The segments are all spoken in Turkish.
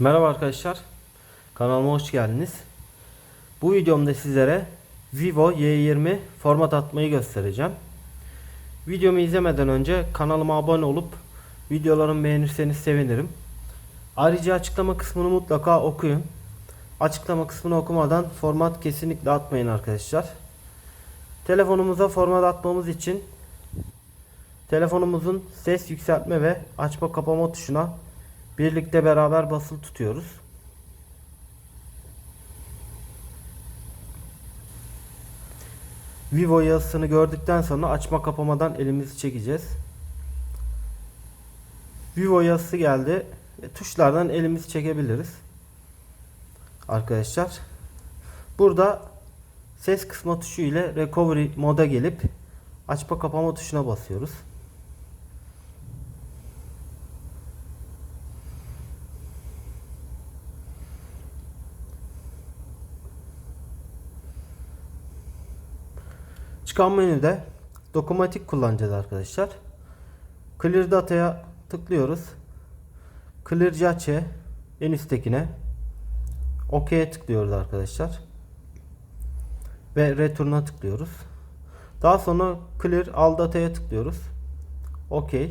Merhaba arkadaşlar. Kanalıma hoş geldiniz. Bu videomda sizlere Vivo Y20 format atmayı göstereceğim. Videomu izlemeden önce kanalıma abone olup videolarımı beğenirseniz sevinirim. Ayrıca açıklama kısmını mutlaka okuyun. Açıklama kısmını okumadan format kesinlikle atmayın arkadaşlar. Telefonumuza format atmamız için telefonumuzun ses yükseltme ve açma kapama tuşuna birlikte beraber basılı tutuyoruz. Vivo yazısını gördükten sonra açma kapamadan elimizi çekeceğiz. Vivo yazısı geldi. ve Tuşlardan elimizi çekebiliriz. Arkadaşlar. Burada ses kısma tuşu ile recovery moda gelip açma kapama tuşuna basıyoruz. Çıkan menüde dokunmatik kullanacağız arkadaşlar. Clear Data'ya tıklıyoruz. Clear Cache en üsttekine OK'ye tıklıyoruz arkadaşlar. Ve Return'a tıklıyoruz. Daha sonra Clear All Data'ya tıklıyoruz. OK.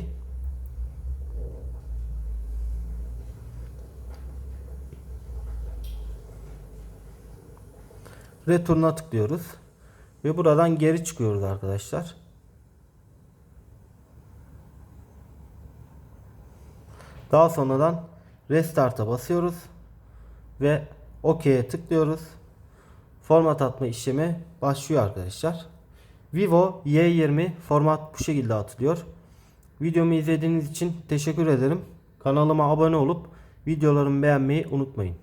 Return'a tıklıyoruz. Ve buradan geri çıkıyoruz arkadaşlar. Daha sonradan Restart'a basıyoruz. Ve OK'ye tıklıyoruz. Format atma işlemi başlıyor arkadaşlar. Vivo Y20 format bu şekilde atılıyor. Videomu izlediğiniz için teşekkür ederim. Kanalıma abone olup videolarımı beğenmeyi unutmayın.